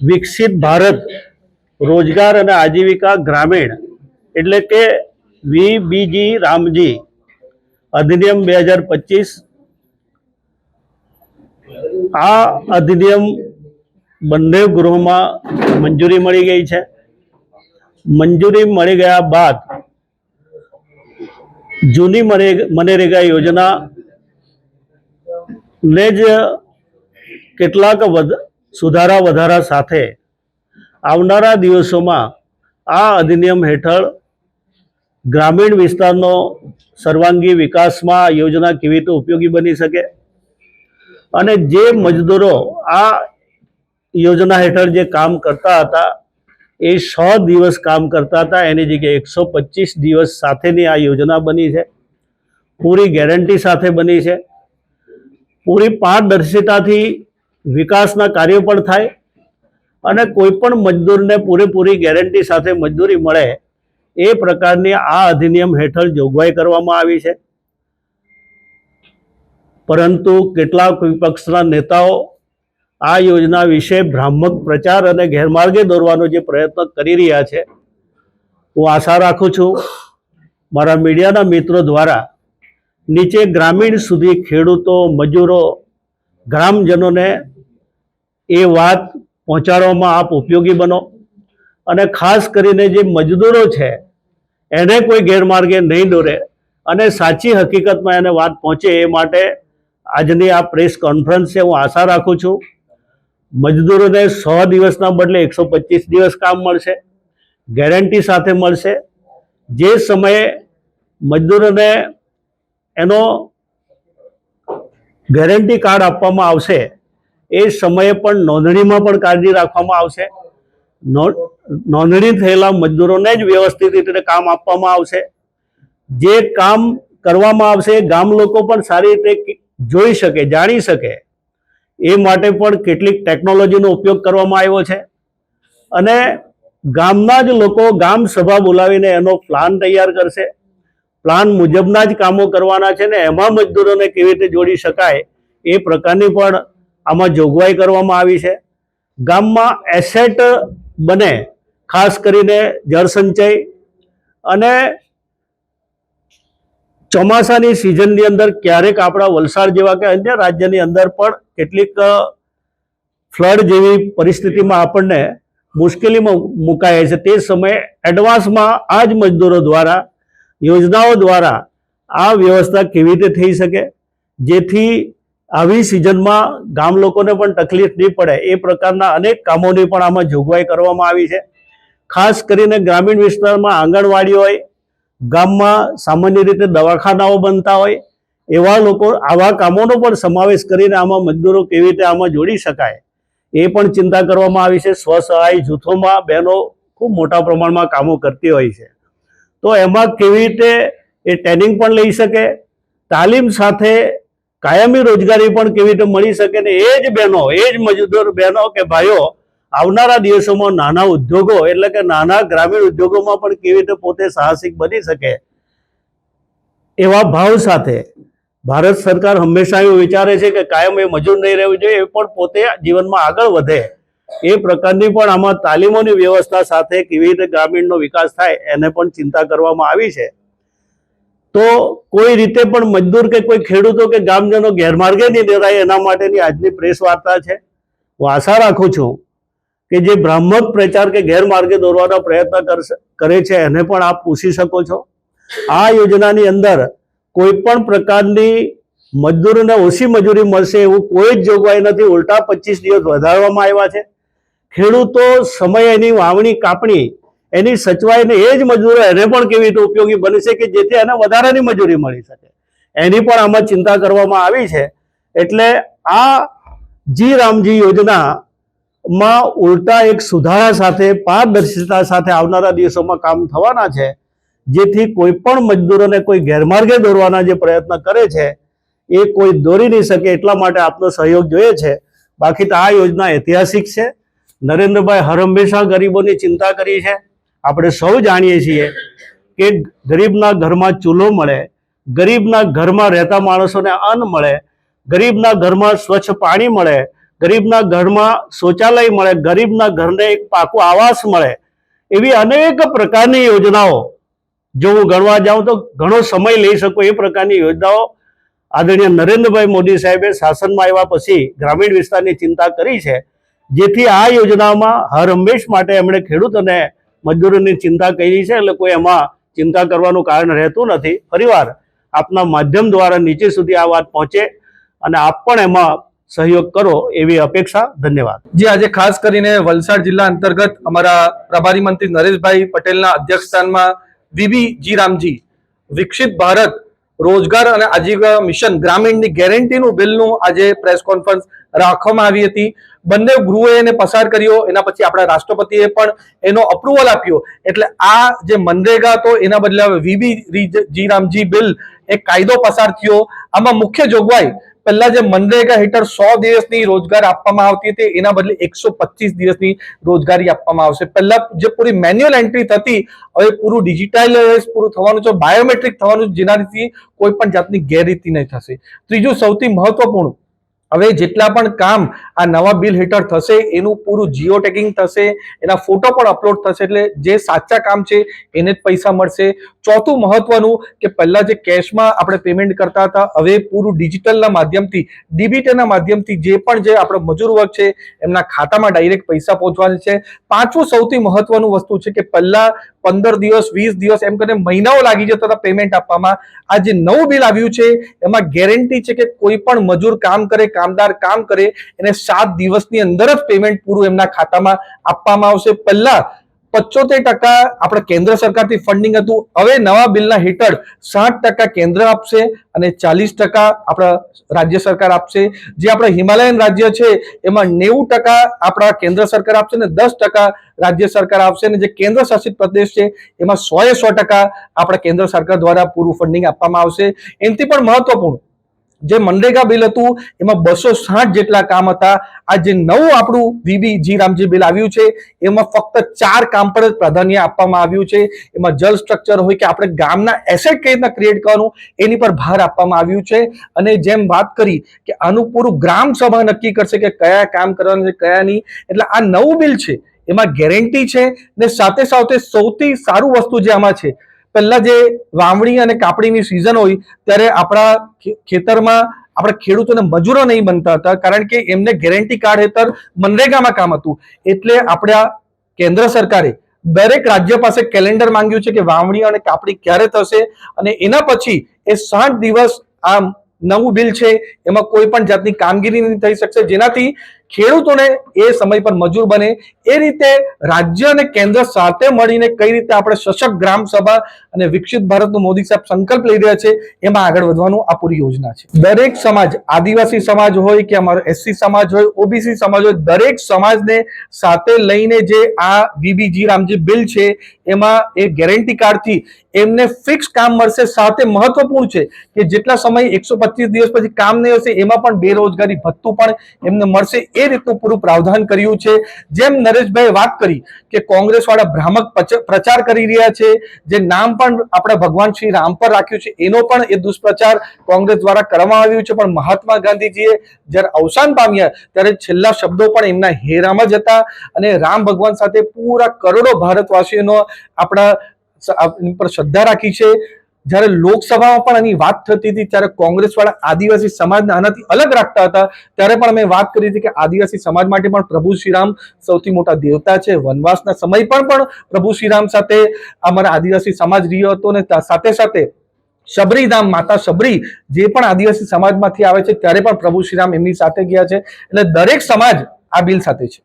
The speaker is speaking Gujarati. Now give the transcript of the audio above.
વિકસિત ભારત, રોજગાર અને આજીવિકા ગ્રામીણ એટલે કે વીબીજી રામજી. અધિનિયમ બે હજાર પચીસ. આ અધિનિયમ બંને ગૃહમાં મંજૂરી મળી ગઈ છે. મંજૂરી મળી ગયા બાદ જૂની મનરેગા યોજના ને જ કેટલાક વધ- સુધારા વધારા સાથે આવનારા દિવસોમાં આ અધિનિયમ હેઠળ ગ્રામીણ વિસ્તારનો સર્વાંગી વિકાસમાં યોજના કેવી રીતે ઉપયોગી બની શકે? અને જે મજદૂરો આ યોજના હેઠળ જે કામ કરતા હતા, એ સો દિવસ કામ કરતા હતા, એની જગ્યાએ એકસો પચીસ દિવસ સાથેની આ યોજના બની છે. પૂરી ગેરંટી સાથે બની છે. પૂરી પારદર્શિતાથી વિકાસના કાર્યો પણ થાય અને કોઈ પણ મજદૂરને પૂરેપૂરી ગેરંટી સાથે મજદૂરી મળે એ પ્રકારની આ અધિનિયમ હેઠળ જોગવાઈ કરવામાં આવી છે. પરંતુ કેટલાક વિપક્ષના નેતાઓ આ યોજના વિશે ભ્રામક પ્રચાર અને ગેરમાર્ગે દોરવાનો જે પ્રયત્ન કરી રહ્યા છે, હું આશા રાખું છું મારા મીડિયાના મિત્રો દ્વારા નીચે ગ્રામીણ સુધી ખેડૂતો, મજૂરો, ગ્રામજનોને એ વાત પહોંચાડવામાં આપ ઉપયોગી બનો. અને ખાસ કરીને જે મજદૂરો છે, એને કોઈ ગેરમાર્ગે નહીં દોરે. અને સાચી હકીકતમાં એને વાત પહોંચે એ માટે આજની આ પ્રેસ કોન્ફરન્સ છે હું આશા રાખું છું, મજદૂરોને સો દિવસના બદલે એકસો પચીસ દિવસ કામ મળશે, ગેરંટી સાથે મળશે. જે સમયે મજદૂરોને એનો ગેરંટી કાર્ડ આપવામાં આવશે એ સમયે પણ નોંધણીમાં પણ કાળજી રાખવામાં આવશે. નોંધણી થયેલા મજદૂરોને જ વ્યવસ્થિત રીતે કામ આપવામાં આવશે. જે કામ કરવામાં આવશે ગામ લોકો પણ સારી રીતે જોઈ શકે, જાણી શકે. એ માટે પણ કેટલીક ટેકનોલોજીનો ઉપયોગ કરવામાં આવ્યો છે. અને ગામના જ લોકો ગામ સભા બોલાવીને એનો પ્લાન તૈયાર કરશે. પ્લાન મુજબના જ કામો કરવાના છે ને એમાં મજદૂરોને કેવી રીતે જોડી શકાય એ પ્રકારની પણ આમાં જોગવાઈ કરવામાં આવી છે. ગામમાં એસેટ બને, ખાસ કરીને જળસંચય અને ચોમાસાની સિઝનની અંદર ક્યારેક આપણા વલસાડ જેવા કે અન્ય રાજ્યની અંદર પણ કેટલીક ફ્લડ જેવી પરિસ્થિતિમાં આપણને મુશ્કેલીમાં મુકાય છે. તે સમયે એડવાન્સમાં આ જ મજદૂરો દ્વારા, યોજનાઓ દ્વારા આ વ્યવસ્થા કેવી રીતે થઈ શકે? જેથી આવી સિઝનમાં ગામ લોકોને પણ તકલીફ નહીં પડે. એ પ્રકારના અનેક કામોની પણ આમાં જોગવાઈ કરવામાં આવી છે. ખાસ કરીને ગ્રામીણ વિસ્તારમાં આંગણવાડી હોય ગામમાં સામાન્ય રીતે દવાખાનાઓ બનતા હોય, એવા લોકો, આવા કામોનો પણ સમાવેશ કરીને આમાં મજદૂરો કેવી રીતે આમાં જોડી શકાય, એ પણ ચિંતા કરવામાં આવી છે. સ્વસહાય જૂથોમાં બહેનો ખૂબ મોટા પ્રમાણમાં કામો કરતી હોય છે. તો એમાં કેવી રીતે એ ટ્રેનિંગ પણ લઈ શકે? તાલીમ સાથે કાયમી રોજગારી પણ કેવી રીતે મળી શકે ને એ જ બહેનો, એ જ મજૂર બહેનો કે ભાઈઓ આવનારા દિવસોમાં નાના ઉદ્યોગો, એટલે કે નાના ગ્રામીણ ઉદ્યોગોમાં પણ કેવી રીતે પોતે સાહસિક બની શકે એવા ભાવ સાથે ભારત સરકાર હંમેશા એવું વિચારે છે કે કાયમ એ મજૂર નહીં રહેવું જોઈએ, એ પણ પોતે જીવનમાં આગળ વધે. એ પ્રકારની પણ આમાં તાલીમોની વ્યવસ્થા સાથે કેવી રીતે ગ્રામીણનો વિકાસ થાય, એને પણ ચિંતા કરવામાં આવી છે. તો કોઈ રીતે પણ મજદૂર કે કોઈ ખેડૂતો કે ગામજનો ગેરમાર્ગે નહીં દેરાય એના માટેની આજની પ્રેસ વાર્તા છે. હું આશા રાખું છું કે જે ભ્રામક પ્રચાર કે ગેરમાર્ગે દોરવાનો પ્રયત્ન કરે છે એને પણ આપ પૂછી શકો છો. આ યોજનાની અંદર કોઈ પણ પ્રકારની મજદૂરોને ઓછી મજૂરી મળશે એવું કોઈ જ જોગવાઈ નથી. ઉલટા પચીસ દિવસ વધારવામાં આવ્યા છે. ખેડૂતો સમય એની વાવણી કાપણી એની સચવાઈને એ જ મજૂરો એને પણ કેવી રીતે ઉપયોગી બની છે કે જેથી એને વધારાની મજૂરી મળી શકે. એની પણ આમાં ચિંતા કરવામાં આવી છે. એટલે આ જી રામજી યોજનામાં ઉલટા એક સુધારા સાથે, પારદર્શિતા સાથે આવનારા દિવસોમાં કામ થવાના છે. જેથી કોઈ પણ મજદૂરોને કોઈ ગેરમાર્ગે દોરવાના જે પ્રયત્ન કરે છે, એ કોઈ દોરી નહીં શકે એટલા માટે આપનો સહયોગ જોઈએ છે. બાકી તો આ યોજના ઐતિહાસિક છે. નરેન્દ્રભાઈ હર હંમેશા ગરીબોની ચિંતા કરી છે. આપણે સૌ જાણીએ છીએ કે ગરીબના ઘરમાં ચૂલો મળે, ગરીબના ઘરમાં રહેતા માણસોને અન્ન મળે, ગરીબના ઘરમાં સ્વચ્છ પાણી મળે, ગરીબના ઘરમાં શૌચાલય મળે, ગરીબના ઘરને એક પાકું આવાસ મળે, એવી અનેક પ્રકારની યોજનાઓ. જો હું ગણવા જાઉં તો ઘણો સમય લઈ શકું એ પ્રકારની યોજનાઓ આદરણીય નરેન્દ્રભાઈ મોદી સાહેબે શાસનમાં આવ્યા પછી ગ્રામીણ વિસ્તારની ચિંતા કરી છે, જેથી આ યોજનામાં હર હંમેશ માટે એમણે ખેડૂત અને મજદૂરોની ચિંતા કરી છે એટલે કોઈ એમાં ચિંતા કરવાનું કારણ રહેતું નથી. ફરીવાર આપના માધ્યમ દ્વારા નીચે સુધી આ વાત પહોંચે અને આપ પણ એમાં સહયોગ કરો એવી અપેક્ષા. ધન્યવાદ. જે, આજે ખાસ કરીને વલસાડ જિલ્લા અંતર્ગત અમારા પ્રભારી મંત્રી નરેશભાઈ પટેલના અધ્યક્ષસ્થાનમાં વીબી જી રામજી, વિકસિત ભારત રોજગાર અને આજીવિકા મિશન ગ્રામીણની ગેરંટીનું બિલનું આજે પ્રેસ કોન્ફરન્સ રાખવામાં આવી હતી. બંને ગૃહે એને પસાર કર્યો. એના પછી આપણા રાષ્ટ્રપતિએ પણ એનો અપ્રુવલ આપ્યો. એટલે આ જે મનરેગા તો એના બદલે હવે વીબી જી રામજી બિલ એક કાયદો પસાર થયો. આમાં મુખ્ય જોગવાઈ પહેલા જે મનરેગા હેઠળ સો દિવસની રોજગાર આપવામાં આવતી હતી એના બદલે એકસો પચીસ દિવસની રોજગારી આપવામાં આવશે. પહેલા જે પૂરી મેન્યુઅલ એન્ટ્રી થતી હવે પૂરું ડિજિટાઇલાઇઝ પૂરું થવાનું છે બાયોમેટ્રિક થવાનું છે, જેનાથી કોઈ પણ જાતની ગેરરીતિ નહીં થશે. ત્રીજું સૌથી મહત્વપૂર્ણ હવે જેટલા પણ કામ આ નવા બિલ હેઠળ થશે, એનું પૂરું જીઓ ટેગિંગ થશે, એના ફોટો પણ અપલોડ થશે, એટલે જે સાચા કામ છે, એને જ પૈસા મળશે. ચોથું મહત્વનું કે પહેલા જે કેશમાં આપણે પેમેન્ટ કરતા હતા, હવે પૂરું ડિજિટલના માધ્યમથી ડીબીટીના માધ્યમથી જે પણ જે આપણો મજૂર વર્ગ છે, એમના ખાતામાં ડાયરેક્ટ પૈસા પહોંચવાના છે. પાંચમું સૌથી મહત્વનું વસ્તુ છે કે પહેલા પંદર દિવસ, વીસ દિવસ, એમ કરીને મહિનાઓ લાગી જતા હતા પેમેન્ટ આપવામાં. આ જે નવું બિલ આવ્યું છે. એમાં ગેરંટી છે કે કોઈ પણ મજૂર કામ કરે, કામદાર કામ કરે, એને સાત દિવસની અંદર જ પેમેન્ટ પૂરું એમના ખાતામાં આપવામાં આવશે. પહેલા પચોતેર ટકા આપણે કેન્દ્ર સરકારથી ફંડિંગ હતું. હવે નવા બિલના હેઠળ સાઠ ટકા કેન્દ્ર આપશે અને ચાલીસ ટકા આપણા રાજ્ય સરકાર આપશે. જે આપણા હિમાલયન રાજ્ય છે, એમાં નેવું ટકા આપણા કેન્દ્ર સરકાર આપશે ને દસ ટકા રાજ્ય સરકાર આપશે. અને જે કેન્દ્ર શાસિત પ્રદેશ છે, એમાં સો એ સો ટકા આપણા કેન્દ્ર સરકાર દ્વારા પૂરું ફંડિંગ આપવામાં આવશે. એનાથી પણ મહત્વપૂર્ણ જે મનરેગા બિલ હતું, એમાં બસો સાઠ જેટલા કામ હતા. આ જે નવું આપણું વીબી જી રામજી બિલ આવ્યું છે, એમાં ફક્ત ચાર કામ પર જ પ્રાધાન્ય આપવામાં આવ્યું છે. એમાં જલ સ્ટ્રક્ચર હોય કે આપણે ગામના એસેટ કઈ રીતના ક્રિએટ કરવાનું, એની પર ભાર આપવામાં આવ્યું છે. અને જેમ વાત કરી કે આનું પૂરું ગ્રામ સભા નક્કી કરશે કે કયા કામ કરવાના છે, કયા નહીં, એટલે આ નવું બિલ છે, એમાં ગેરંટી છે ને સાથે સાથે સૌથી સારું વસ્તુ જે આમાં છે પહેલા જે વાવણી અને કાપણીની સિઝન હોય, ત્યારે આપણા ખેતરમાં આપણા ખેડૂતોને મજૂરો નહીં બનતા હતા, કારણ કે એમને ગેરંટી કાર્ડ હેઠળ મનરેગામાં કામ હતું. એટલે આપણા કેન્દ્ર સરકારે દરેક રાજ્ય પાસે કેલેન્ડર માંગ્યું છે કે વાવણી અને કાપણી ક્યારે થશે અને એના પછી એ સાઠ દિવસ આ નવું બિલ છે, એમાં કોઈ પણ જાતની કામગીરી નહીં થઈ શકશે. જેનાથી ખેડૂતોને એ સમય પર મજૂર બને. એ રીતે રાજ્ય અને કેન્દ્ર સાથે મળીને કઈ રીતે આપણે સશક્ત ગ્રામ સભા અને વિકસિત ભારતનું મોદી સાહેબ સંકલ્પ લઈ રહ્યા છે, એમાં આગળ વધવાનું આ પૂરી યોજના છે. દરેક સમાજ, આદિવાસી સમાજ હોય કે અમારો એસસી સમાજ હોય, ઓબીસી સમાજ હોય, દરેક સમાજને સાથે લઈને જે આ વીબીજી રામજી બિલ છે, એમાં એ ગેરંટી કાર્ડથી એમને ફિક્સ કામ મળશે. સાથે મહત્વપૂર્ણ છે કે જેટલા સમય એકસો દિવસ પછી કામ નહીં હશે, એમાં પણ બેરોજગારી ભથ્થું પણ એમને મળશે. એ રીતનું પૂરું પ્રાવધાન કર્યું છે. જેમ નરેશભાઈ વાત કરી કે કોંગ્રેસ વાળા ભ્રામક પ્રચાર કરી રહ્યા છે, જે નામ પણ આપણે ભગવાન શ્રી રામ પર રાખ્યું છે, એનો પણ એ દુષ્પ્રચાર કોંગ્રેસ દ્વારા કરવામાં આવ્યું છે. પણ મહાત્મા ગાંધીજીએ જ્યારે અવસાન પામ્યા ત્યારે છેલ્લા શબ્દો પણ એમના હેરામાં જ હતા અને રામ ભગવાન સાથે પૂરા કરોડો ભારતવાસીઓનો આપણા પર શ્રદ્ધા રાખી છે. જ્યારે લોકસભામાં પણ આની વાત થતી હતી, ત્યારે કોંગ્રેસ વાળા આદિવાસી સમાજને આનાથી અલગ રાખતા હતા, ત્યારે પણ અમે વાત કરી હતી કે આદિવાસી સમાજ માટે પણ પ્રભુ શ્રીરામ સૌથી મોટા દેવતા છે. વનવાસના સમય પણ પણ પ્રભુ શ્રીરામ સાથે અમારા આદિવાસી સમાજ રહ્યો હતો ને તા- સાથે સાથે શબરીધામ માતા શબરી જે પણ આદિવાસી સમાજમાંથી આવે છે, ત્યારે પણ પ્રભુ શ્રીરામ એમની સાથે ગયા છે. એટલે દરેક સમાજ આ બિલ સાથે છે.